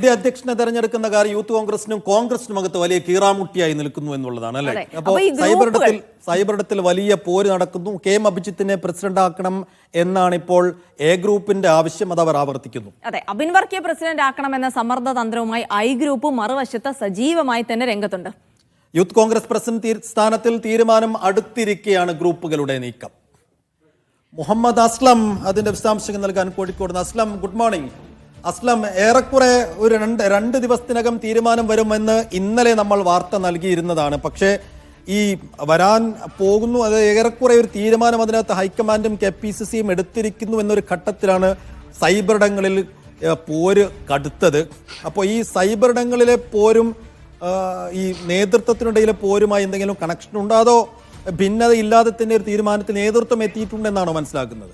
India അധ്യക്ഷനെ തെരഞ്ഞെടുക്കുന്ന കാര്യം യൂത്ത് കോൺഗ്രസിനും കോൺഗ്രസിനും അകത്ത് വലിയ കീറാമുട്ടിയായി നിൽക്കുന്നു എന്നുള്ളതാണ് അല്ലേ? അപ്പോൾ സൈബറിടത്തിൽ സൈബറിടത്തിൽ വലിയ പോര് നടക്കുന്നു. കെ എം അഭിജിത്തിനെ പ്രസിഡന്റ് ആക്കണം എന്നാണ് ഇപ്പോൾ എ ഗ്രൂപ്പിന്റെ ആവശ്യം അത് അവർ ആവർത്തിക്കുന്നു. അതെ അബിൻ വർക്കിയെ പ്രസിഡന്റ് ആക്കണമെന്ന സമ്മർദ്ദ തന്ത്രവുമായി ഐ ഗ്രൂപ്പ് മറുവശത്ത് സജീവമായി തന്നെ രംഗത്തുണ്ട്. യൂത്ത് കോൺഗ്രസ് പ്രസിഡന്റ് സ്ഥാനത്തിൽ തീരുമാനം അടുത്തിരിക്കെയാണ് ഗ്രൂപ്പുകളുടെ നീക്കം. മുഹമ്മദ് അസ്ലം അതിന്റെ വിശദാംശങ്ങൾ നൽകാൻ കോഴിക്കോട് അസ്ലം ഗുഡ് മോർണിംഗ്. അസ്ലം ഏറെക്കുറെ ഒരു രണ്ട് രണ്ട് ദിവസത്തിനകം തീരുമാനം വരുമെന്ന് ഇന്നലെ നമ്മൾ വാർത്ത നൽകിയിരുന്നതാണ്. പക്ഷേ ഈ വരാൻ പോകുന്നു അത് ഏറെക്കുറെ ഒരു തീരുമാനം അതിനകത്ത് ഹൈക്കമാൻഡും കെ പി സി സിയും എടുത്തിരിക്കുന്നു എന്നൊരു ഘട്ടത്തിലാണ് സൈബറിടങ്ങളിൽ പോര് കടുത്തത്. അപ്പോൾ ഈ സൈബറിടങ്ങളിലെ പോരും ഈ നേതൃത്വത്തിനിടയിലെ പോരുമായി എന്തെങ്കിലും കണക്ഷൻ ഉണ്ടോ? അതോ ഭിന്നത ഇല്ലാതെ തന്നെ ഒരു തീരുമാനത്തിൽ നേതൃത്വം എത്തിയിട്ടുണ്ടെന്നാണോ മനസ്സിലാക്കുന്നത്?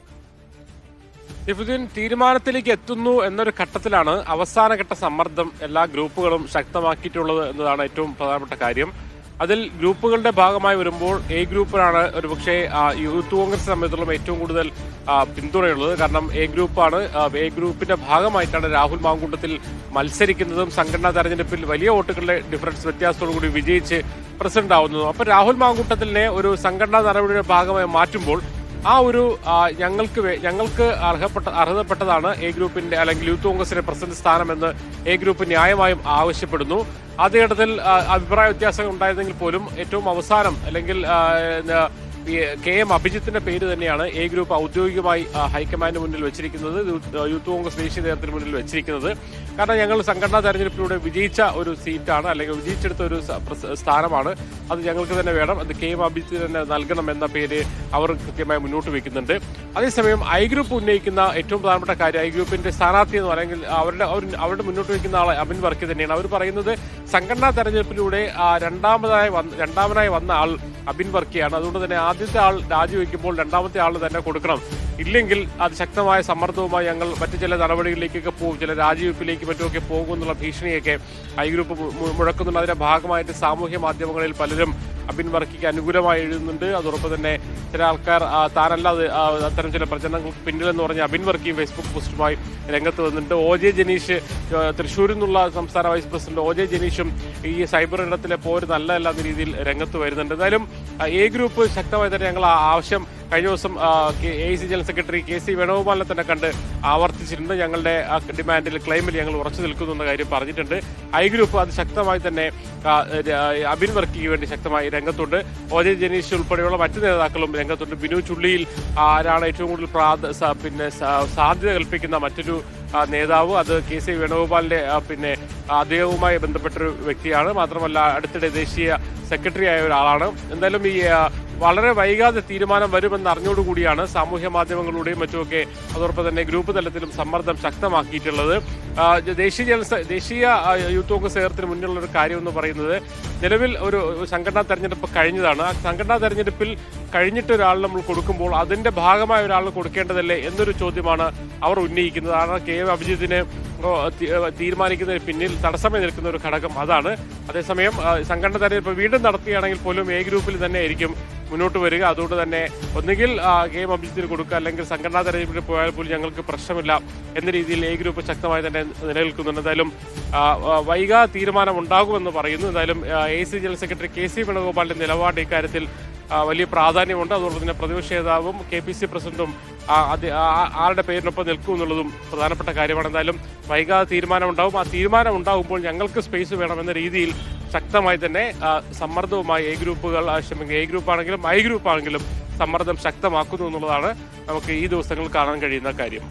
ഷിഫുദ്ദീൻ തീരുമാനത്തിലേക്ക് എത്തുന്നു എന്നൊരു ഘട്ടത്തിലാണ് അവസാനഘട്ട സമ്മർദ്ദം എല്ലാ ഗ്രൂപ്പുകളും ശക്തമാക്കിയിട്ടുള്ളത് എന്നതാണ് ഏറ്റവും പ്രധാനപ്പെട്ട കാര്യം. അതിൽ ഗ്രൂപ്പുകളുടെ ഭാഗമായി വരുമ്പോൾ എ ഗ്രൂപ്പിനാണ് ഒരുപക്ഷെ യൂത്ത് കോൺഗ്രസ് സംബന്ധിച്ചിടത്തോളം ഏറ്റവും കൂടുതൽ പിന്തുണയുള്ളത്. കാരണം എ ഗ്രൂപ്പാണ് എ ഗ്രൂപ്പിന്റെ ഭാഗമായിട്ടാണ് രാഹുൽ മാങ്കൂട്ടത്തിൽ മത്സരിക്കുന്നതും സംഘടനാ തെരഞ്ഞെടുപ്പിൽ വലിയ വോട്ടുകളുടെ ഡിഫറൻസ് വ്യത്യാസത്തോടുകൂടി വിജയിച്ച് പ്രസിഡന്റ് ആവുന്നതും അപ്പൊ രാഹുൽ മാങ്കൂട്ടത്തിനെ ഒരു സംഘടനാ നടപടിയുടെ ഭാഗമായി മാറ്റുമ്പോൾ ആ ഒരു ഞങ്ങൾക്ക് ഞങ്ങൾക്ക് അർഹപ്പെട്ട അർഹതപ്പെട്ടതാണ് എ ഗ്രൂപ്പിന്റെ അല്ലെങ്കിൽ യൂത്ത് കോൺഗ്രസിന്റെ പ്രസിഡന്റ് സ്ഥാനമെന്ന് എ ഗ്രൂപ്പ് ന്യായമായും ആവശ്യപ്പെടുന്നു. അതേ ഇടത്തിൽ അഭിപ്രായ വ്യത്യാസങ്ങൾ ഉണ്ടായിരുന്നെങ്കിൽ പോലും ഏറ്റവും അവസാനം അല്ലെങ്കിൽ കെ എം അഭിജിത്തിന്റെ പേര് തന്നെയാണ് എ ഗ്രൂപ്പ് ഔദ്യോഗികമായി ഹൈക്കമാൻഡിന് മുന്നിൽ വെച്ചിരിക്കുന്നത് യൂത്ത് കോൺഗ്രസ് ദേശീയ നേതൃത്വത്തിന് മുന്നിൽ വെച്ചിരിക്കുന്നത്. കാരണം ഞങ്ങൾ സംഘടനാ തെരഞ്ഞെടുപ്പിലൂടെ വിജയിച്ച ഒരു സീറ്റാണ് അല്ലെങ്കിൽ വിജയിച്ചെടുത്ത ഒരു സ്ഥാനമാണ്. അത് ഞങ്ങൾക്ക് തന്നെ വേണം. അത് കെ എം അഭിജിത്തിന് തന്നെ നൽകണം എന്ന പേര് അവർ കൃത്യമായി മുന്നോട്ട് വെക്കുന്നുണ്ട്. അതേസമയം ഐ ഗ്രൂപ്പ് ഉന്നയിക്കുന്ന ഏറ്റവും പ്രധാനപ്പെട്ട കാര്യം ഐ ഗ്രൂപ്പിന്റെ സ്ഥാനാർത്ഥി എന്ന് പറയുന്നത് അവരുടെ അവരുടെ മുന്നോട്ട് വെക്കുന്ന ആളെ അബിൻ വർക്കി തന്നെയാണ്. അവർ പറയുന്നത് സംഘടനാ തെരഞ്ഞെടുപ്പിലൂടെ രണ്ടാമതായി വന്ന രണ്ടാമനായി വന്ന ആൾ അബിൻ വർക്കിയാണ്. അതുകൊണ്ട് തന്നെ ആദ്യത്തെ ആൾ രാജിവെക്കുമ്പോൾ രണ്ടാമത്തെ ആൾ തന്നെ കൊടുക്കണം. ഇല്ലെങ്കിൽ അത് ശക്തമായ സമ്മർദ്ദവുമായി ഞങ്ങൾ മറ്റു ചില നടപടികളിലേക്കൊക്കെ പോകും ചില രാജിവെപ്പിലേക്ക് മറ്റുമൊക്കെ പോകും എന്നുള്ള ഭീഷണിയൊക്കെ ഐ ഗ്രൂപ്പ് മുഴക്കുന്നുണ്ട്. അതിന്റെ ഭാഗമായിട്ട് സാമൂഹ്യ മാധ്യമങ്ങളിൽ പലരും അബിൻ വർക്കിക്ക് അനുകൂലമായി എഴുതുന്നുണ്ട്. അതോടൊപ്പം തന്നെ ചില ആൾക്കാർ താനല്ലാതെ അത്തരം ചില പ്രചരണങ്ങൾക്ക് പിന്നിലെന്ന് പറഞ്ഞ് അബിൻ വർക്കി ഫേസ്ബുക്ക് പോസ്റ്റുമായി രംഗത്ത് വന്നിട്ടുണ്ട്. ഒ ജെ ജനീഷ് തൃശ്ശൂരിൽ നിന്നുള്ള സംസ്ഥാന വൈസ് പ്രസിഡന്റ് ഒ ജെ ജനീഷും ഈ സൈബർ ഇടത്തിലെ പോര് നല്ലതല്ല എന്ന രീതിയിൽ രംഗത്ത് വരുന്നുണ്ട്. എന്തായാലും എ ഗ്രൂപ്പ് ശക്തമായി തന്നെ ഞങ്ങൾ ആവശ്യം കഴിഞ്ഞ ദിവസം A C general secretary K C വേണുഗോപാലിനെ തന്നെ കണ്ട് ആവർത്തിച്ചിട്ടുണ്ട്. ഞങ്ങളുടെ ഡിമാൻഡിൽ ക്ലെയിമിൽ ഞങ്ങൾ ഉറച്ചു നിൽക്കുന്നു എന്ന കാര്യം പറഞ്ഞിട്ടുണ്ട്. ഐ ഗ്രൂപ്പ് അത് ശക്തമായി തന്നെ അബിൻ വർക്കിക്ക് വേണ്ടി ശക്തമായി രംഗത്തുണ്ട്. ഒ ജെ ജനീഷ് ഉൾപ്പെടെയുള്ള മറ്റു നേതാക്കളും രംഗത്തുണ്ട്. ബിനു ചുള്ളിയിൽ ആരാണ് ഏറ്റവും കൂടുതൽ പ്രാധ പിന്നെ സാധ്യത കൽപ്പിക്കുന്ന മറ്റൊരു നേതാവ്. അത് കെ സി വേണുഗോപാലിന്റെ പിന്നെ അദ്ദേഹവുമായി ബന്ധപ്പെട്ടൊരു വ്യക്തിയാണ്. മാത്രമല്ല അടുത്തിടെ ദേശീയ സെക്രട്ടറി ആയ ഒരാളാണ്. എന്തായാലും ഈ വളരെ വൈകാതെ തീരുമാനം വരുമെന്ന് അറിഞ്ഞോടുകൂടിയാണ് സാമൂഹ്യ മാധ്യമങ്ങളിലൂടെയും മറ്റുമൊക്കെ അതോടൊപ്പം തന്നെ ഗ്രൂപ്പ് തലത്തിലും സമ്മർദ്ദം ശക്തമാക്കിയിട്ടുള്ളത്. ദേശീയ ദേശീയ യൂത്ത് കോൺഗ്രസ് നേതൃത്വത്തിന് മുന്നിലുള്ള ഒരു കാര്യം എന്ന് പറയുന്നത് നിലവിൽ ഒരു സംഘടനാ തെരഞ്ഞെടുപ്പ് കഴിഞ്ഞതാണ്. ആ സംഘടനാ തെരഞ്ഞെടുപ്പിൽ കഴിഞ്ഞിട്ട് ഒരാൾ നമ്മൾ കൊടുക്കുമ്പോൾ അതിന്റെ ഭാഗമായ ഒരാൾ കൊടുക്കേണ്ടതല്ലേ എന്നൊരു ചോദ്യമാണ് അവർ ഉന്നയിക്കുന്നത്. കാരണം കെ എം അഭിജിത്തിന് തീരുമാനിക്കുന്നതിന് പിന്നിൽ തടസ്സമായി നിൽക്കുന്ന ഒരു ഘടകം അതാണ്. അതേസമയം സംഘടന തെരഞ്ഞെടുപ്പ് വീണ്ടും നടത്തുകയാണെങ്കിൽ പോലും എ ഗ്രൂപ്പിൽ തന്നെ ആയിരിക്കും മുന്നോട്ട് വരിക. അതുകൊണ്ട് തന്നെ ഒന്നുകിൽ ഗെയിം അഭിജിത്തിന് കൊടുക്കുക അല്ലെങ്കിൽ സംഘടനാ തെരഞ്ഞെടുപ്പിൽ പോയാൽ പോലും ഞങ്ങൾക്ക് പ്രശ്നമില്ല എന്ന രീതിയിൽ എ ഗ്രൂപ്പ് ശക്തമായി തന്നെ നിലനിൽക്കുന്നുണ്ട്. എന്തായാലും വൈകാ ആ, തീരുമാനം ഉണ്ടാകുമെന്ന് പറയുന്നു. എന്തായാലും A C general secretary K C വേണുഗോപാലിന്റെ നിലപാട് ഇക്കാര്യത്തിൽ വലിയ പ്രാധാന്യമുണ്ട്. അതുകൊണ്ട് തന്നെ പ്രതിപക്ഷ നേതാവും കെ പി സി പ്രസിഡന്റും ആരുടെ പേരിനൊപ്പം നിൽക്കും എന്നുള്ളതും പ്രധാനപ്പെട്ട കാര്യമാണ്. എന്തായാലും വൈകാതെ തീരുമാനം ഉണ്ടാവും. ആ തീരുമാനം ഉണ്ടാകുമ്പോൾ ഞങ്ങൾക്ക് സ്പേസ് വേണമെന്ന രീതിയിൽ ശക്തമായി തന്നെ സമ്മർദ്ദവുമായി എ ഗ്രൂപ്പുകൾ ആവശ്യമെങ്കിൽ എ ഗ്രൂപ്പ് ആണെങ്കിലും ഐ ഗ്രൂപ്പ് ആണെങ്കിലും സമ്മർദ്ദം ശക്തമാക്കുന്നു എന്നുള്ളതാണ് നമുക്ക് ഈ ദിവസങ്ങളിൽ കാണാൻ കഴിയുന്ന കാര്യം.